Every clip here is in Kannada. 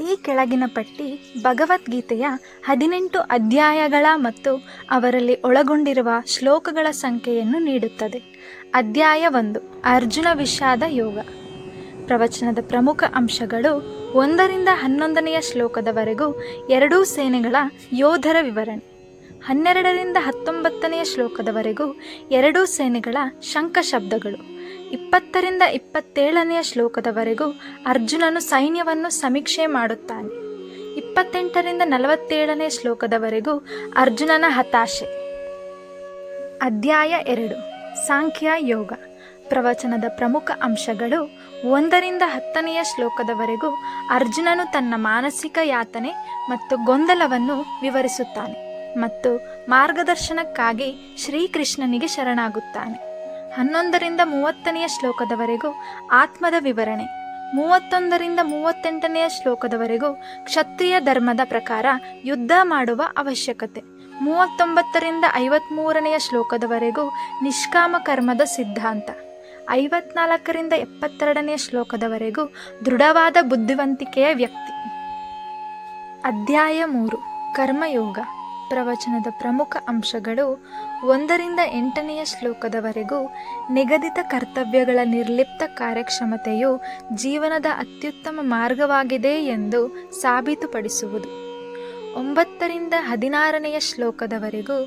ಈ ಕೆಳಗಿನ ಪಟ್ಟಿ ಭಗವದ್ಗೀತೆಯ ಹದಿನೆಂಟು ಅಧ್ಯಾಯಗಳ ಮತ್ತು ಅವರಲ್ಲಿ ಒಳಗೊಂಡಿರುವ ಶ್ಲೋಕಗಳ ಸಂಖ್ಯೆಯನ್ನು ನೀಡುತ್ತದೆ. ಅಧ್ಯಾಯ ಒಂದು, ಅರ್ಜುನ ವಿಷಾದ ಯೋಗ. ಪ್ರವಚನದ ಪ್ರಮುಖ ಅಂಶಗಳು ಒಂದರಿಂದ ಹನ್ನೊಂದನೆಯ ಶ್ಲೋಕದವರೆಗೂ ಎರಡೂ ಸೇನೆಗಳ ಯೋಧರ ವಿವರಣೆ. ಹನ್ನೆರಡರಿಂದ ಹತ್ತೊಂಬತ್ತನೆಯ ಶ್ಲೋಕದವರೆಗೂ ಎರಡೂ ಸೇನೆಗಳ ಶಂಖಶಬ್ದಗಳು ಇಪ್ಪತ್ತರಿಂದ ಇಪ್ಪತ್ತೇಳನೆಯ ಶ್ಲೋಕದವರೆಗೂ ಅರ್ಜುನನು ಸೈನ್ಯವನ್ನು ಸಮೀಕ್ಷೆ ಮಾಡುತ್ತಾನೆ. ಇಪ್ಪತ್ತೆಂಟರಿಂದ ನಲವತ್ತೇಳನೆಯ ಶ್ಲೋಕದವರೆಗೂ ಅರ್ಜುನನ ಹತಾಶೆ. ಅಧ್ಯಾಯ ಎರಡು. ಸಾಂಖ್ಯ ಯೋಗ. ಪ್ರವಚನದ ಪ್ರಮುಖ ಅಂಶಗಳು ಒಂದರಿಂದ ಹತ್ತನೆಯ ಶ್ಲೋಕದವರೆಗೂ ಅರ್ಜುನನು ತನ್ನ ಮಾನಸಿಕ ಯಾತನೆ ಮತ್ತು ಗೊಂದಲವನ್ನು ವಿವರಿಸುತ್ತಾನೆ ಮತ್ತು ಮಾರ್ಗದರ್ಶನಕ್ಕಾಗಿ ಶ್ರೀಕೃಷ್ಣನಿಗೆ ಶರಣಾಗುತ್ತಾನೆ. ಹನ್ನೊಂದರಿಂದ ಮೂವತ್ತನೆಯ ಶ್ಲೋಕದವರೆಗೂ ಆತ್ಮದ ವಿವರಣೆ. ಮೂವತ್ತೊಂದರಿಂದ ಮೂವತ್ತೆಂಟನೆಯ ಶ್ಲೋಕದವರೆಗೂ ಕ್ಷತ್ರಿಯ ಧರ್ಮದ ಪ್ರಕಾರ ಯುದ್ಧ ಮಾಡುವ ಅವಶ್ಯಕತೆ. ಮೂವತ್ತೊಂಬತ್ತರಿಂದ ಐವತ್ತ್ಮೂರನೆಯ ಶ್ಲೋಕದವರೆಗೂ ನಿಷ್ಕಾಮ ಕರ್ಮದ ಸಿದ್ಧಾಂತ. ಐವತ್ನಾಲ್ಕರಿಂದ ಎಪ್ಪತ್ತೆರಡನೆಯ ಶ್ಲೋಕದವರೆಗೂ ದೃಢವಾದ ಬುದ್ಧಿವಂತಿಕೆಯ ವ್ಯಕ್ತಿ. ಅಧ್ಯಾಯ ಮೂರು. ಕರ್ಮಯೋಗ. ಪ್ರವಚನದ ಪ್ರಮುಖ ಅಂಶಗಳು ಒಂದರಿಂದ ಎಂಟನೆಯ ಶ್ಲೋಕದವರೆಗೂ ನಿಗದಿತ ಕರ್ತವ್ಯಗಳ ನಿರ್ಲಿಪ್ತ ಕಾರ್ಯಕ್ಷಮತೆಯು ಜೀವನದ ಅತ್ಯುತ್ತಮ ಮಾರ್ಗವಾಗಿದೆ ಎಂದು ಸಾಬೀತುಪಡಿಸುವುದು. ಒಂಬತ್ತರಿಂದ ಹದಿನಾರನೆಯ ಶ್ಲೋಕದವರೆಗೂ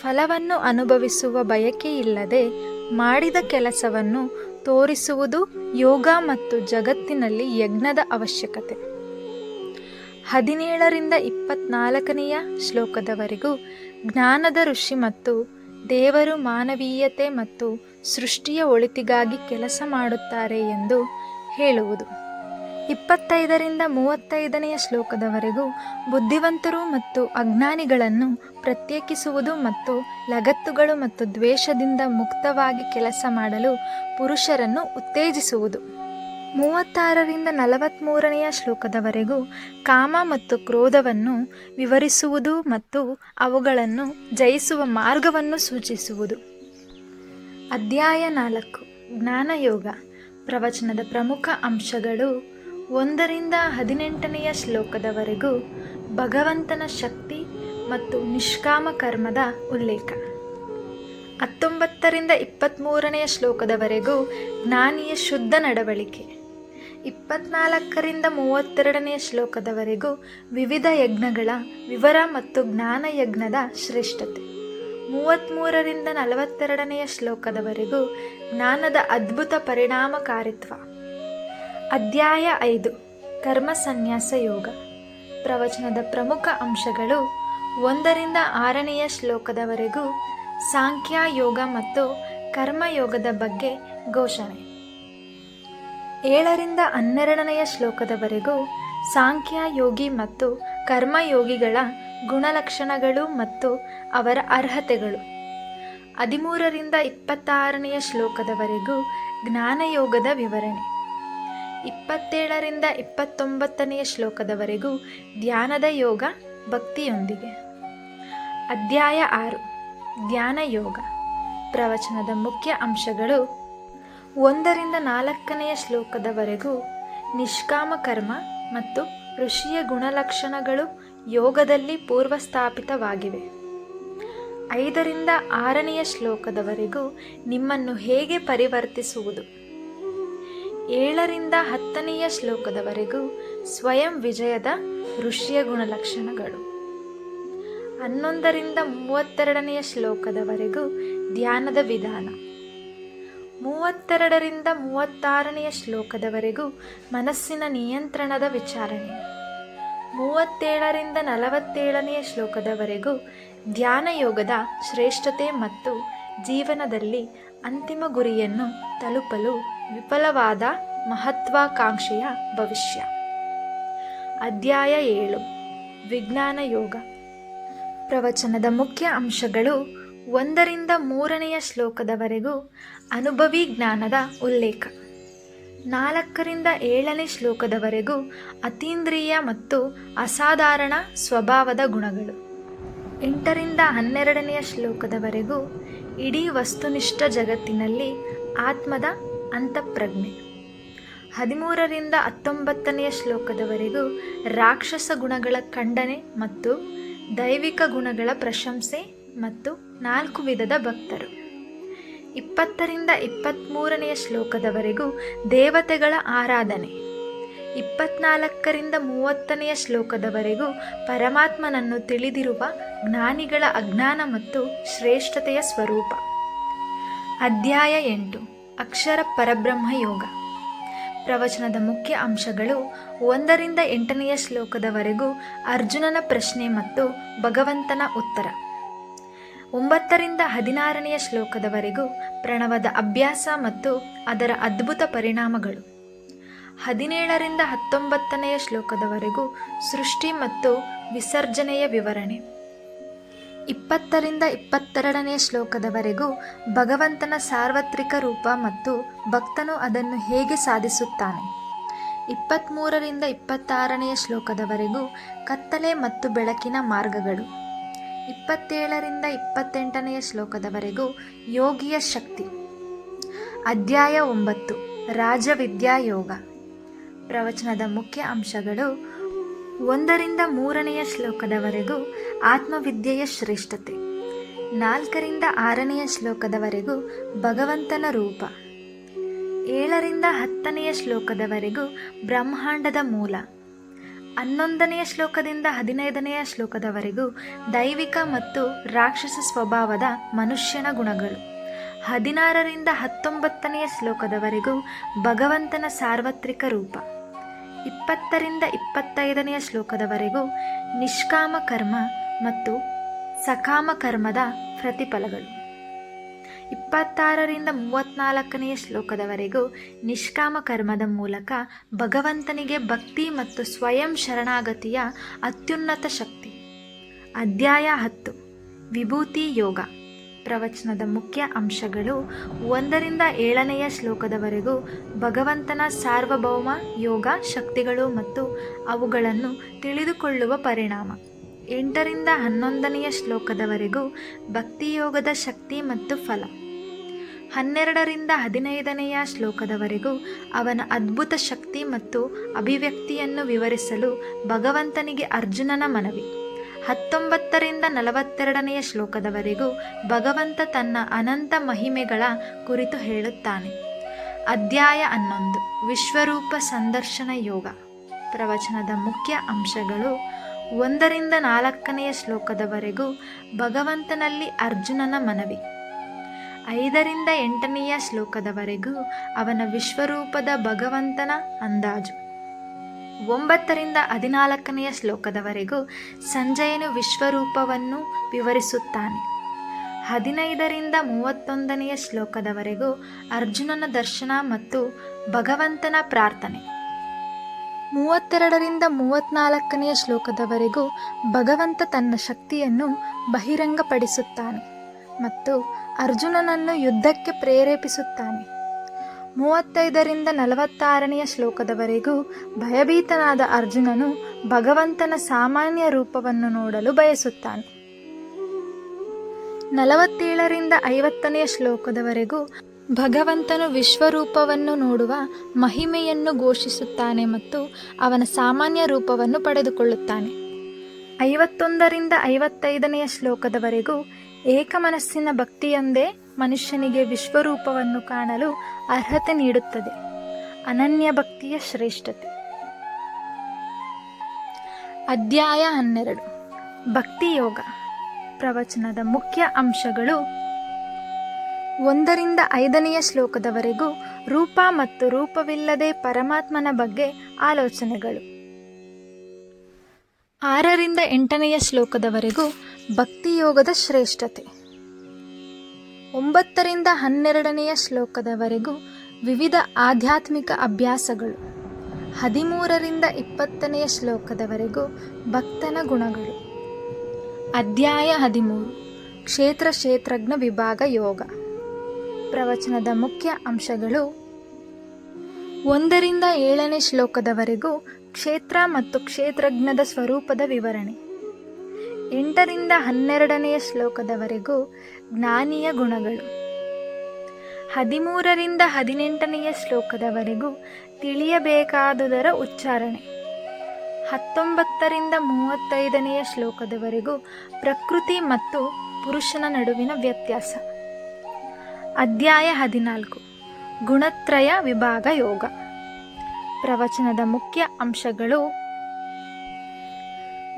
ಫಲವನ್ನು ಅನುಭವಿಸುವ ಬಯಕೆಯಿಲ್ಲದೆ ಮಾಡಿದ ಕೆಲಸವನ್ನು ತೋರಿಸುವುದು ಯೋಗ ಮತ್ತು ಜಗತ್ತಿನಲ್ಲಿ ಯಜ್ಞದ ಅವಶ್ಯಕತೆ. ಹದಿನೇಳರಿಂದ ಇಪ್ಪತ್ನಾಲ್ಕನೆಯ ಶ್ಲೋಕದವರೆಗೂ ಜ್ಞಾನದ ಋಷಿ ಮತ್ತು ದೇವರು ಮಾನವೀಯತೆ ಮತ್ತು ಸೃಷ್ಟಿಯ ಒಳಿತಿಗಾಗಿ ಕೆಲಸ ಮಾಡುತ್ತಾರೆ ಎಂದು ಹೇಳುವುದು. ಇಪ್ಪತ್ತೈದರಿಂದ ಮೂವತ್ತೈದನೆಯ ಶ್ಲೋಕದವರೆಗೂ ಬುದ್ಧಿವಂತರು ಮತ್ತು ಅಜ್ಞಾನಿಗಳನ್ನು ಪ್ರತ್ಯೇಕಿಸುವುದು ಮತ್ತು ಲಗತ್ತುಗಳು ಮತ್ತು ದ್ವೇಷದಿಂದ ಮುಕ್ತವಾಗಿ ಕೆಲಸ ಮಾಡಲು ಪುರುಷರನ್ನು ಉತ್ತೇಜಿಸುವುದು. ಮೂವತ್ತಾರರಿಂದ ನಲವತ್ತ್ಮೂರನೆಯ ಶ್ಲೋಕದವರೆಗೂ ಕಾಮ ಮತ್ತು ಕ್ರೋಧವನ್ನು ವಿವರಿಸುವುದು ಮತ್ತು ಅವುಗಳನ್ನು ಜಯಿಸುವ ಮಾರ್ಗವನ್ನು ಸೂಚಿಸುವುದು. ಅಧ್ಯಾಯ ನಾಲ್ಕು. ಜ್ಞಾನಯೋಗ. ಪ್ರವಚನದ ಪ್ರಮುಖ ಅಂಶಗಳು ಒಂದರಿಂದ ಹದಿನೆಂಟನೆಯ ಶ್ಲೋಕದವರೆಗೂ ಭಗವಂತನ ಶಕ್ತಿ ಮತ್ತು ನಿಷ್ಕಾಮ ಕರ್ಮದ ಉಲ್ಲೇಖ. ಹತ್ತೊಂಬತ್ತರಿಂದ ಇಪ್ಪತ್ತ್ಮೂರನೆಯ ಶ್ಲೋಕದವರೆಗೂ ಜ್ಞಾನಿಯ ಶುದ್ಧ ನಡವಳಿಕೆ. ಇಪ್ಪತ್ನಾಲ್ಕರಿಂದ ಮೂವತ್ತೆರಡನೆಯ ಶ್ಲೋಕದವರೆಗೂ ವಿವಿಧ ಯಜ್ಞಗಳ ವಿವರ ಮತ್ತು ಜ್ಞಾನ ಯಜ್ಞದ ಶ್ರೇಷ್ಠತೆ. ಮೂವತ್ತ್ಮೂರರಿಂದ ನಲವತ್ತೆರಡನೆಯ ಶ್ಲೋಕದವರೆಗೂ ಜ್ಞಾನದ ಅದ್ಭುತ ಪರಿಣಾಮಕಾರಿತ್ವ. ಅಧ್ಯಾಯ ಐದು ಕರ್ಮ ಸನ್ಯಾಸ ಯೋಗ. ಪ್ರವಚನದ ಪ್ರಮುಖ ಅಂಶಗಳು ಒಂದರಿಂದ ಆರನೆಯ ಶ್ಲೋಕದವರೆಗೂ ಸಾಂಖ್ಯ ಯೋಗ ಮತ್ತು ಕರ್ಮಯೋಗದ ಬಗ್ಗೆ ಘೋಷಣೆ. ಏಳರಿಂದ ಹನ್ನೆರಡನೆಯ ಶ್ಲೋಕದವರೆಗೂ ಸಾಂಖ್ಯ ಯೋಗಿ ಮತ್ತು ಕರ್ಮಯೋಗಿಗಳ ಗುಣಲಕ್ಷಣಗಳು ಮತ್ತು ಅವರ ಅರ್ಹತೆಗಳು. ಹದಿಮೂರರಿಂದ ಇಪ್ಪತ್ತಾರನೆಯ ಶ್ಲೋಕದವರೆಗೂ ಜ್ಞಾನಯೋಗದ ವಿವರಣೆ. ಇಪ್ಪತ್ತೇಳರಿಂದ ಇಪ್ಪತ್ತೊಂಬತ್ತನೆಯ ಶ್ಲೋಕದವರೆಗೂ ಧ್ಯಾನದ ಯೋಗ ಭಕ್ತಿಯೊಂದಿಗೆ. ಅಧ್ಯಾಯ ಆರು. ಧ್ಯಾನಯೋಗ. ಪ್ರವಚನದ ಮುಖ್ಯ ಅಂಶಗಳು ಒಂದರಿಂದ ನಾಲ್ಕನೆಯ ಶ್ಲೋಕದವರೆಗೂ ನಿಷ್ಕಾಮ ಕರ್ಮ ಮತ್ತು ಋಷಿಯ ಗುಣಲಕ್ಷಣಗಳು ಯೋಗದಲ್ಲಿ ಪೂರ್ವಸ್ಥಾಪಿತವಾಗಿವೆ. ಐದರಿಂದ ಆರನೆಯ ಶ್ಲೋಕದವರೆಗೂ ನಿಮ್ಮನ್ನು ಹೇಗೆ ಪರಿವರ್ತಿಸುವುದು? ಏಳರಿಂದ ಹತ್ತನೆಯ ಶ್ಲೋಕದವರೆಗೂ ಸ್ವಯಂ ವಿಜಯದ ಋಷಿಯ ಗುಣಲಕ್ಷಣಗಳು. ಹನ್ನೊಂದರಿಂದ ಮೂವತ್ತೆರಡನೆಯ ಶ್ಲೋಕದವರೆಗೂ ಧ್ಯಾನದ ವಿಧಾನ. ಮೂವತ್ತೆರಡರಿಂದ ಮೂವತ್ತಾರನೆಯ ಶ್ಲೋಕದವರೆಗೂ ಮನಸ್ಸಿನ ನಿಯಂತ್ರಣದ ವಿಚಾರಣೆ. ಮೂವತ್ತೇಳರಿಂದ ನಲವತ್ತೇಳನೆಯ ಶ್ಲೋಕದವರೆಗೂ ಧ್ಯಾನ ಯೋಗದ ಶ್ರೇಷ್ಠತೆ ಮತ್ತು ಜೀವನದಲ್ಲಿ ಅಂತಿಮ ಗುರಿಯನ್ನು ತಲುಪಲು ವಿಫಲವಾದ ಮಹತ್ವಾಕಾಂಕ್ಷೆಯ ಭವಿಷ್ಯ. ಅಧ್ಯಾಯ ಏಳು. ವಿಜ್ಞಾನ ಯೋಗ ಪ್ರವಚನದ ಮುಖ್ಯ ಅಂಶಗಳು ಒಂದರಿಂದ ಮೂರನೆಯ ಶ್ಲೋಕದವರೆಗೂ ಅನುಭವಿ ಜ್ಞಾನದ ಉಲ್ಲೇಖ. ನಾಲ್ಕರಿಂದ ಏಳನೇ ಶ್ಲೋಕದವರೆಗೂ ಅತೀಂದ್ರಿಯ ಮತ್ತು ಅಸಾಧಾರಣ ಸ್ವಭಾವದ ಗುಣಗಳು. ಎಂಟರಿಂದ ಹನ್ನೆರಡನೆಯ ಶ್ಲೋಕದವರೆಗೂ ಇಡೀ ವಸ್ತುನಿಷ್ಠ ಜಗತ್ತಿನಲ್ಲಿ ಆತ್ಮದ ಅಂತಃಪ್ರಜ್ಞೆ. ಹದಿಮೂರರಿಂದ ಹತ್ತೊಂಬತ್ತನೆಯ ಶ್ಲೋಕದವರೆಗೂ ರಾಕ್ಷಸ ಗುಣಗಳ ಖಂಡನೆ ಮತ್ತು ದೈವಿಕ ಗುಣಗಳ ಪ್ರಶಂಸೆ ಮತ್ತು ನಾಲ್ಕು ವಿಧದ ಭಕ್ತರು. ಇಪ್ಪತ್ತರಿಂದ ಇಪ್ಪತ್ತ್ಮೂರನೆಯ ಶ್ಲೋಕದವರೆಗೂ ದೇವತೆಗಳ ಆರಾಧನೆ. ಇಪ್ಪತ್ನಾಲ್ಕರಿಂದ ಮೂವತ್ತನೆಯ ಶ್ಲೋಕದವರೆಗೂ ಪರಮಾತ್ಮನನ್ನು ತಿಳಿದಿರುವ ಜ್ಞಾನಿಗಳ ಅಜ್ಞಾನ ಮತ್ತು ಶ್ರೇಷ್ಠತೆಯ ಸ್ವರೂಪ. ಅಧ್ಯಾಯ ಎಂಟು. ಅಕ್ಷರ ಪರಬ್ರಹ್ಮ ಯೋಗ. ಪ್ರವಚನದ ಮುಖ್ಯ ಅಂಶಗಳು ಒಂದರಿಂದ ಎಂಟನೆಯ ಶ್ಲೋಕದವರೆಗೂ ಅರ್ಜುನನ ಪ್ರಶ್ನೆ ಮತ್ತು ಭಗವಂತನ ಉತ್ತರ. ಒಂಬತ್ತರಿಂದ ಹದಿನಾರನೆಯ ಶ್ಲೋಕದವರೆಗೂ ಪ್ರಣವದ ಅಭ್ಯಾಸ ಮತ್ತು ಅದರ ಅದ್ಭುತ ಪರಿಣಾಮಗಳು. ಹದಿನೇಳರಿಂದ ಹತ್ತೊಂಬತ್ತನೆಯ ಶ್ಲೋಕದವರೆಗೂ ಸೃಷ್ಟಿ ಮತ್ತು ವಿಸರ್ಜನೆಯ ವಿವರಣೆ. ಇಪ್ಪತ್ತರಿಂದ ಇಪ್ಪತ್ತೆರಡನೆಯ ಶ್ಲೋಕದವರೆಗೂ ಭಗವಂತನ ಸಾರ್ವತ್ರಿಕ ರೂಪ ಮತ್ತು ಭಕ್ತನು ಅದನ್ನು ಹೇಗೆ ಸಾಧಿಸುತ್ತಾನೆ. ಇಪ್ಪತ್ತ್ಮೂರರಿಂದ ಇಪ್ಪತ್ತಾರನೆಯ ಶ್ಲೋಕದವರೆಗೂ ಕತ್ತಲೆ ಮತ್ತು ಬೆಳಕಿನ ಮಾರ್ಗಗಳು. ಇಪ್ಪತ್ತೇಳರಿಂದ ಇಪ್ಪತ್ತೆಂಟನೆಯ ಶ್ಲೋಕದವರೆಗೂ ಯೋಗಿಯ ಶಕ್ತಿ. ಅಧ್ಯಾಯ ಒಂಬತ್ತು ರಾಜವಿದ್ಯಾ ಯೋಗ ಪ್ರವಚನದ ಮುಖ್ಯ ಅಂಶಗಳು, ಒಂದರಿಂದ ಮೂರನೆಯ ಶ್ಲೋಕದವರೆಗೂ ಆತ್ಮವಿದ್ಯೆಯ ಶ್ರೇಷ್ಠತೆ. ನಾಲ್ಕರಿಂದ ಆರನೆಯ ಶ್ಲೋಕದವರೆಗೂ ಭಗವಂತನ ರೂಪ. ಏಳರಿಂದ ಹತ್ತನೆಯ ಶ್ಲೋಕದವರೆಗೂ ಬ್ರಹ್ಮಾಂಡದ ಮೂಲ. ಹನ್ನೊಂದನೆಯ ಶ್ಲೋಕದಿಂದ ಹದಿನೈದನೆಯ ಶ್ಲೋಕದವರೆಗೂ ದೈವಿಕ ಮತ್ತು ರಾಕ್ಷಸ ಸ್ವಭಾವದ ಮನುಷ್ಯನ ಗುಣಗಳು. ಹದಿನಾರರಿಂದ ಹತ್ತೊಂಬತ್ತನೆಯ ಶ್ಲೋಕದವರೆಗೂ ಭಗವಂತನ ಸಾರ್ವತ್ರಿಕ ರೂಪ. ಇಪ್ಪತ್ತರಿಂದ ಇಪ್ಪತ್ತೈದನೆಯ ಶ್ಲೋಕದವರೆಗೂ ನಿಷ್ಕಾಮ ಕರ್ಮ ಮತ್ತು ಸಕಾಮ ಕರ್ಮದ ಪ್ರತಿಫಲಗಳು. ಇಪ್ಪತ್ತಾರರಿಂದ ಮೂವತ್ತ್ನಾಲ್ಕನೆಯ ಶ್ಲೋಕದವರೆಗೂ ನಿಷ್ಕಾಮ ಕರ್ಮದ ಮೂಲಕ ಭಗವಂತನಿಗೆ ಭಕ್ತಿ ಮತ್ತು ಸ್ವಯಂ ಶರಣಾಗತಿಯ ಅತ್ಯುನ್ನತ ಶಕ್ತಿ. ಅಧ್ಯಾಯ ಹತ್ತು. ವಿಭೂತಿ ಯೋಗ. ಪ್ರವಚನದ ಮುಖ್ಯ ಅಂಶಗಳು ಒಂದರಿಂದ ಏಳನೆಯ ಶ್ಲೋಕದವರೆಗೂ ಭಗವಂತನ ಸಾರ್ವಭೌಮ ಯೋಗ ಶಕ್ತಿಗಳು ಮತ್ತು ಅವುಗಳನ್ನು ತಿಳಿದುಕೊಳ್ಳುವ ಪರಿಣಾಮ. ಎಂಟರಿಂದ ಹನ್ನೊಂದನೆಯ ಶ್ಲೋಕದವರೆಗೂ ಭಕ್ತಿಯೋಗದ ಶಕ್ತಿ ಮತ್ತು ಫಲ. ಹನ್ನೆರಡರಿಂದ ಹದಿನೈದನೆಯ ಶ್ಲೋಕದವರೆಗೂ ಅವನ ಅದ್ಭುತ ಶಕ್ತಿ ಮತ್ತು ಅಭಿವ್ಯಕ್ತಿಯನ್ನು ವಿವರಿಸಲು ಭಗವಂತನಿಗೆ ಅರ್ಜುನನ ಮನವಿ. ಹತ್ತೊಂಬತ್ತರಿಂದ ನಲವತ್ತೆರಡನೆಯ ಶ್ಲೋಕದವರೆಗೂ ಭಗವಂತ ತನ್ನ ಅನಂತ ಮಹಿಮೆಗಳ ಕುರಿತು ಹೇಳುತ್ತಾನೆ. ಅಧ್ಯಾಯ ಹನ್ನೊಂದು. ವಿಶ್ವರೂಪ ಸಂದರ್ಶನ ಯೋಗ. ಪ್ರವಚನದ ಮುಖ್ಯ ಅಂಶಗಳು ಒಂದರಿಂದ ನಾಲ್ಕನೆಯ ಶ್ಲೋಕದವರೆಗೂ ಭಗವಂತನಲ್ಲಿ ಅರ್ಜುನನ ಮನವಿ. ಐದರಿಂದ ಎಂಟನೆಯ ಶ್ಲೋಕದವರೆಗೂ ಅವನ ವಿಶ್ವರೂಪದ ಭಗವಂತನ ಅಂದಾಜು. ಒಂಬತ್ತರಿಂದ ಹದಿನಾಲ್ಕನೆಯ ಶ್ಲೋಕದವರೆಗೂ ಸಂಜಯನು ವಿಶ್ವರೂಪವನ್ನು ವಿವರಿಸುತ್ತಾನೆ. ಹದಿನೈದರಿಂದ ಮೂವತ್ತೊಂದನೆಯ ಶ್ಲೋಕದವರೆಗೂ ಅರ್ಜುನನ ದರ್ಶನ ಮತ್ತು ಭಗವಂತನ ಪ್ರಾರ್ಥನೆ. ಮೂವತ್ತೆರಡರಿಂದ ಮೂವತ್ನಾಲ್ಕನೆಯ ಶ್ಲೋಕದವರೆಗೂ ಭಗವಂತ ತನ್ನ ಶಕ್ತಿಯನ್ನು ಬಹಿರಂಗಪಡಿಸುತ್ತಾನೆ ಮತ್ತು ಅರ್ಜುನನನ್ನು ಯುದ್ಧಕ್ಕೆ ಪ್ರೇರೇಪಿಸುತ್ತಾನೆ. ಮೂವತ್ತೈದರಿಂದ ನಲವತ್ತಾರನೆಯ ಶ್ಲೋಕದವರೆಗೂ ಭಯಭೀತನಾದ ಅರ್ಜುನನು ಭಗವಂತನ ಸಾಮಾನ್ಯ ರೂಪವನ್ನು ನೋಡಲು ಬಯಸುತ್ತಾನೆ. ನಲವತ್ತೇಳರಿಂದ ಐವತ್ತನೆಯ ಶ್ಲೋಕದವರೆಗೂ ಭಗವಂತನು ವಿಶ್ವರೂಪವನ್ನು ನೋಡುವ ಮಹಿಮೆಯನ್ನು ಘೋಷಿಸುತ್ತಾನೆ ಮತ್ತು ಅವನ ಸಾಮಾನ್ಯ ರೂಪವನ್ನು ಪಡೆದುಕೊಳ್ಳುತ್ತಾನೆ. ಐವತ್ತೊಂದರಿಂದ ಐವತ್ತೈದನೆಯ ಶ್ಲೋಕದವರೆಗೂ ಏಕಮನಸ್ಸಿನ ಭಕ್ತಿಯೊಂದೇ ಮನುಷ್ಯನಿಗೆ ವಿಶ್ವರೂಪವನ್ನು ಕಾಣಲು ಅರ್ಹತೆ ನೀಡುತ್ತದೆ. ಅನನ್ಯ ಭಕ್ತಿಯ ಶ್ರೇಷ್ಠತೆ. ಅಧ್ಯಾಯ ಹನ್ನೆರಡು. ಭಕ್ತಿಯೋಗ. ಪ್ರವಚನದ ಮುಖ್ಯ ಅಂಶಗಳು ಒಂದರಿಂದ ಐದನೆಯ ಶ್ಲೋಕದವರೆಗೂ ರೂಪ ಮತ್ತು ರೂಪವಿಲ್ಲದೆ ಪರಮಾತ್ಮನ ಬಗ್ಗೆ ಆಲೋಚನೆಗಳು. ಆರರಿಂದ ಎಂಟನೆಯ ಶ್ಲೋಕದವರೆಗೂ ಭಕ್ತಿಯೋಗದ ಶ್ರೇಷ್ಠತೆ. ಒಂಬತ್ತರಿಂದ ಹನ್ನೆರಡನೆಯ ಶ್ಲೋಕದವರೆಗೂ ವಿವಿಧ ಆಧ್ಯಾತ್ಮಿಕ ಅಭ್ಯಾಸಗಳು. ಹದಿಮೂರರಿಂದ ಇಪ್ಪತ್ತನೆಯ ಶ್ಲೋಕದವರೆಗೂ ಭಕ್ತನ ಗುಣಗಳು. ಅಧ್ಯಾಯ ಹದಿಮೂರು, ಕ್ಷೇತ್ರ ಕ್ಷೇತ್ರಜ್ಞ ವಿಭಾಗ ಯೋಗ. ಪ್ರವಚನದ ಮುಖ್ಯ ಅಂಶಗಳು. ಒಂದರಿಂದ ಏಳನೇ ಶ್ಲೋಕದವರೆಗೂ ಕ್ಷೇತ್ರ ಮತ್ತು ಕ್ಷೇತ್ರಜ್ಞದ ಸ್ವರೂಪದ ವಿವರಣೆ. ಎಂಟರಿಂದ ಹನ್ನೆರಡನೆಯ ಶ್ಲೋಕದವರೆಗೂ ಜ್ಞಾನಿಯ ಗುಣಗಳು. ಹದಿಮೂರರಿಂದ ಹದಿನೆಂಟನೆಯ ಶ್ಲೋಕದವರೆಗೂ ತಿಳಿಯಬೇಕಾದುದರ ಉಚ್ಚಾರಣೆ. ಹತ್ತೊಂಬತ್ತರಿಂದ ಮೂವತ್ತೈದನೆಯ ಶ್ಲೋಕದವರೆಗೂ ಪ್ರಕೃತಿ ಮತ್ತು ಪುರುಷನ ನಡುವಿನ ವ್ಯತ್ಯಾಸ. ಅಧ್ಯಾಯ ಹದಿನಾಲ್ಕು. ಗುಣತ್ರಯ ವಿಭಾಗ ಯೋಗ. ಪ್ರವಚನದ ಮುಖ್ಯ ಅಂಶಗಳು.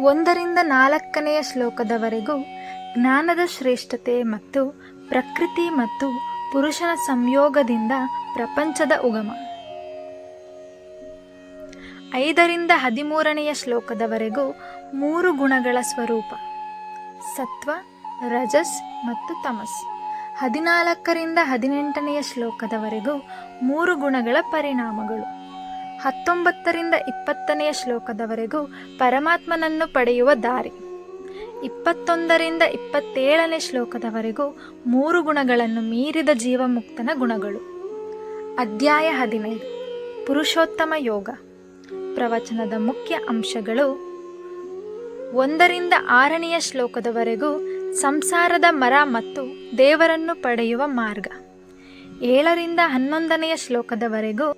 ಒಂದರಿಂದ ನಾಲ್ಕನೆಯ ಶ್ಲೋಕದವರೆಗೂ ಜ್ಞಾನದ ಶ್ರೇಷ್ಠತೆ ಮತ್ತು ಪ್ರಕೃತಿ ಮತ್ತು ಪುರುಷನ ಸಂಯೋಗದಿಂದ ಪ್ರಪಂಚದ ಉಗಮ. ಐದರಿಂದ ಹದಿಮೂರನೆಯ ಶ್ಲೋಕದವರೆಗೂ ಮೂರು ಗುಣಗಳ ಸ್ವರೂಪ. ಸತ್ವ, ರಜಸ್ ಮತ್ತು ತಮಸ್. ಹದಿನಾಲ್ಕರಿಂದ ಹದಿನೆಂಟನೆಯ ಶ್ಲೋಕದವರೆಗೂ ಮೂರು ಗುಣಗಳ ಪರಿಣಾಮಗಳು. ಹತ್ತೊಂಬತ್ತರಿಂದ ಇಪ್ಪತ್ತನೆಯ ಶ್ಲೋಕದವರೆಗೂ ಪರಮಾತ್ಮನನ್ನು ಪಡೆಯುವ ದಾರಿ. ಇಪ್ಪತ್ತೊಂದರಿಂದ ಇಪ್ಪತ್ತೇಳನೇ ಶ್ಲೋಕದವರೆಗೂ ಮೂರು ಗುಣಗಳನ್ನು ಮೀರಿದ ಜೀವಮುಕ್ತನ ಗುಣಗಳು. ಅಧ್ಯಾಯ ಹದಿನೈದು. ಪುರುಷೋತ್ತಮ ಯೋಗ. ಪ್ರವಚನದ ಮುಖ್ಯ ಅಂಶಗಳು. ಒಂದರಿಂದ ಆರನೆಯ ಶ್ಲೋಕದವರೆಗೂ ಸಂಸಾರದ ಮರ ಮತ್ತು ದೇವರನ್ನು ಪಡೆಯುವ ಮಾರ್ಗ. ಏಳರಿಂದ ಹನ್ನೊಂದನೆಯ ಶ್ಲೋಕದವರೆಗೂ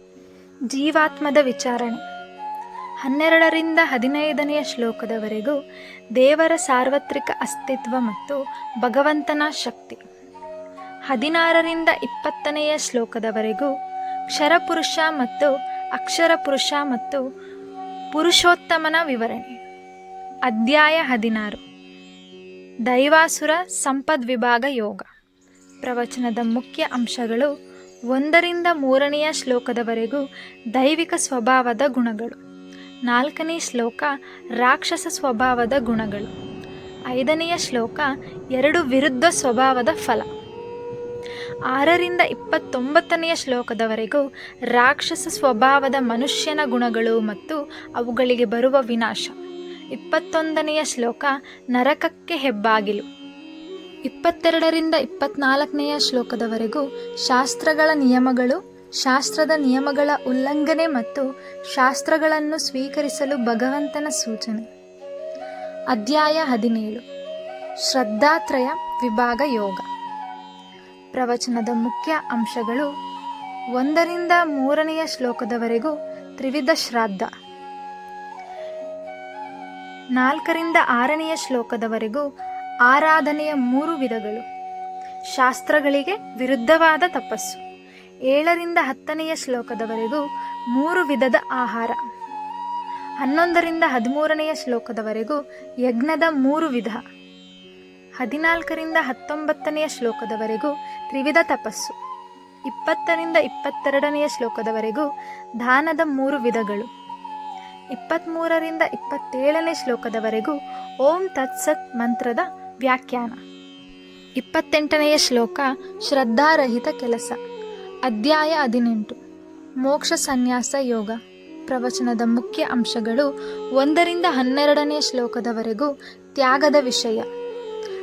ಜೀವಾತ್ಮದ ವಿಚಾರಣೆ. ಹನ್ನೆರಡರಿಂದ ಹದಿನೈದನೆಯ ಶ್ಲೋಕದವರೆಗೂ ದೇವರ ಸಾರ್ವತ್ರಿಕ ಅಸ್ತಿತ್ವ ಮತ್ತು ಭಗವಂತನ ಶಕ್ತಿ. ಹದಿನಾರರಿಂದ ಇಪ್ಪತ್ತನೆಯ ಶ್ಲೋಕದವರೆಗೂ ಕ್ಷರಪುರುಷ ಮತ್ತು ಅಕ್ಷರ ಪುರುಷ ಮತ್ತು ಪುರುಷೋತ್ತಮನ ವಿವರಣೆ. ಅಧ್ಯಾಯ ಹದಿನಾರು. ದೈವಾಸುರ ಸಂಪದ್ ವಿಭಾಗ ಯೋಗ. ಪ್ರವಚನದ ಮುಖ್ಯ ಅಂಶಗಳು ಒಂದರಿಂದ ಮೂರನೆಯ ಶ್ಲೋಕದವರೆಗೂ ದೈವಿಕ ಸ್ವಭಾವದ ಗುಣಗಳು. ನಾಲ್ಕನೇ ಶ್ಲೋಕ ರಾಕ್ಷಸ ಸ್ವಭಾವದ ಗುಣಗಳು. ಐದನೆಯ ಶ್ಲೋಕ ಎರಡು ವಿರುದ್ಧ ಸ್ವಭಾವದ ಫಲ. ಆರರಿಂದ ಇಪ್ಪತ್ತೊಂಬತ್ತನೆಯ ಶ್ಲೋಕದವರೆಗೂ ರಾಕ್ಷಸ ಸ್ವಭಾವದ ಮನುಷ್ಯನ ಗುಣಗಳು ಮತ್ತು ಅವುಗಳಿಗೆ ಬರುವ ವಿನಾಶ. ಇಪ್ಪತ್ತೊಂದನೆಯ ಶ್ಲೋಕ ನರಕಕ್ಕೆ ಹೆಬ್ಬಾಗಿಲು. ಇಪ್ಪತ್ತೆರಡರಿಂದ ಇಪ್ಪತ್ನಾಲ್ಕನೆಯ ಶ್ಲೋಕದವರೆಗೂ ಶಾಸ್ತ್ರಗಳ ನಿಯಮಗಳು, ಶಾಸ್ತ್ರದ ನಿಯಮಗಳ ಉಲ್ಲಂಘನೆ ಮತ್ತು ಶಾಸ್ತ್ರಗಳನ್ನು ಸ್ವೀಕರಿಸಲು ಭಗವಂತನ ಸೂಚನೆ. ಅಧ್ಯಾಯ ಹದಿನೇಳು. ಶ್ರದ್ಧಾತ್ರಯ ವಿಭಾಗ ಯೋಗ. ಪ್ರವಚನದ ಮುಖ್ಯ ಅಂಶಗಳು ಒಂದರಿಂದ ಮೂರನೆಯ ಶ್ಲೋಕದವರೆಗೂ ತ್ರಿವಿಧ ಶ್ರಾದ್ದ. ನಾಲ್ಕರಿಂದ ಆರನೆಯ ಶ್ಲೋಕದವರೆಗೂ ಆರಾಧನೆಯ ಮೂರು ವಿಧಗಳು. ಶಾಸ್ತ್ರಗಳಿಗೆ ವಿರುದ್ಧವಾದ ತಪಸ್ಸು. ಏಳರಿಂದ ಹತ್ತನೆಯ ಶ್ಲೋಕದವರೆಗೂ ಮೂರು ವಿಧದ ಆಹಾರ. ಹನ್ನೊಂದರಿಂದ ಹದಿಮೂರನೆಯ ಶ್ಲೋಕದವರೆಗೂ ಯಜ್ಞದ ಮೂರು ವಿಧ. ಹದಿನಾಲ್ಕರಿಂದ ಹತ್ತೊಂಬತ್ತನೆಯ ಶ್ಲೋಕದವರೆಗೂ ತ್ರಿವಿಧ ತಪಸ್ಸು. ಇಪ್ಪತ್ತರಿಂದ ಇಪ್ಪತ್ತೆರಡನೆಯ ಶ್ಲೋಕದವರೆಗೂ ದಾನದ ಮೂರು ವಿಧಗಳು. ಇಪ್ಪತ್ತ್ಮೂರರಿಂದ ಇಪ್ಪತ್ತೇಳನೇ ಶ್ಲೋಕದವರೆಗೂ ಓಂ ತತ್ಸತ್ ಮಂತ್ರದ ವ್ಯಾಖ್ಯಾನ. ಇಪ್ಪತ್ತೆಂಟನೆಯ ಶ್ಲೋಕ, ಶ್ರದ್ಧಾರಹಿತ ಕೆಲಸ. ಅಧ್ಯಾಯ ಹದಿನೆಂಟು. ಮೋಕ್ಷ ಸನ್ಯಾಸ ಯೋಗ. ಪ್ರವಚನದ ಮುಖ್ಯ ಅಂಶಗಳು ಒಂದರಿಂದ ಹನ್ನೆರಡನೆಯ ಶ್ಲೋಕದವರೆಗೂ ತ್ಯಾಗದ ವಿಷಯ.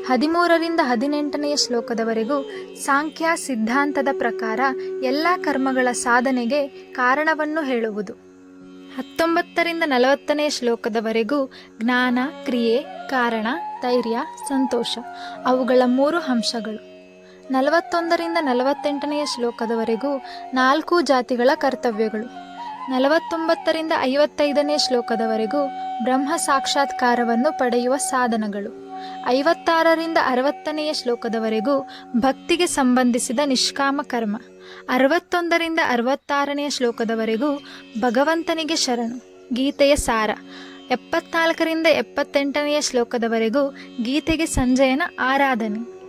ಹದಿಮೂರರಿಂದ ಹದಿನೆಂಟನೆಯ ಶ್ಲೋಕದವರೆಗೂ ಸಾಂಖ್ಯ ಸಿದ್ಧಾಂತದ ಪ್ರಕಾರ ಎಲ್ಲ ಕರ್ಮಗಳ ಸಾಧನೆಗೆ ಕಾರಣವನ್ನು ಹೇಳುವುದು. ಹತ್ತೊಂಬತ್ತರಿಂದ ನಲವತ್ತನೇ ಶ್ಲೋಕದವರೆಗೂ ಜ್ಞಾನ, ಕ್ರಿಯೆ, ಕಾರಣ, ಧೈರ್ಯ, ಸಂತೋಷ, ಅವುಗಳ ಮೂರು ಅಂಶಗಳು. ನಲವತ್ತೊಂದರಿಂದ ನಲವತ್ತೆಂಟನೆಯ ಶ್ಲೋಕದವರೆಗೂ ನಾಲ್ಕು ಜಾತಿಗಳ ಕರ್ತವ್ಯಗಳು. ನಲವತ್ತೊಂಬತ್ತರಿಂದ ಐವತ್ತೈದನೇ ಶ್ಲೋಕದವರೆಗೂ ಬ್ರಹ್ಮ ಸಾಕ್ಷಾತ್ಕಾರವನ್ನು ಪಡೆಯುವ ಸಾಧನಗಳು. ಐವತ್ತಾರರಿಂದ ಅರವತ್ತನೆಯ ಶ್ಲೋಕದವರೆಗೂ ಭಕ್ತಿಗೆ ಸಂಬಂಧಿಸಿದ ನಿಷ್ಕಾಮ ಕರ್ಮ. ಅರವತ್ತೊಂದರಿಂದ ಅರವತ್ತಾರನೆಯ ಶ್ಲೋಕದವರೆಗೂ ಭಗವಂತನಿಗೆ ಶರಣು. ಗೀತೆಯ ಸಾರ. ಎಪ್ಪತ್ನಾಲ್ಕರಿಂದ ಎಪ್ಪತ್ತೆಂಟನೆಯ ಶ್ಲೋಕದವರೆಗೂ ಗೀತೆಗೆ ಸಂಜಯನ ಆರಾಧನೆ.